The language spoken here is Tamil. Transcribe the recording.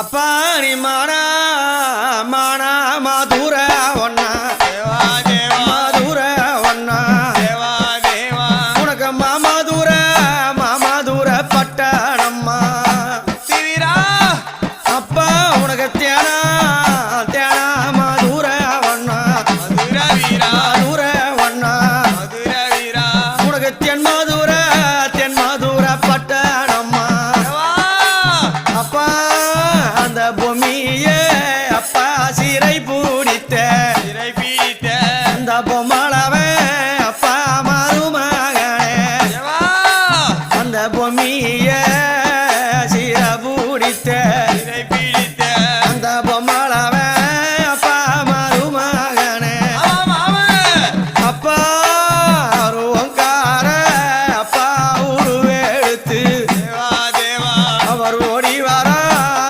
அப்பா நீ மானா மானா மாதுர ஒன்னா தேவா தேவா. மாதுர ஒன்னா தேவா தேவா. உனக்கு மாமாதுர மாமாதுர பட்டணம்மா. சிவிரா அப்பா உனக்கு தேனா தேனா மாதுர ஒன்னா மதுர வீரா மதுர ஒன்னா மதுர வீரா உனக்கு தென் மாதுர பீத்த சிறை பீத்த. இந்த பொம்மளவன் அப்பா அந்த பொம்மிய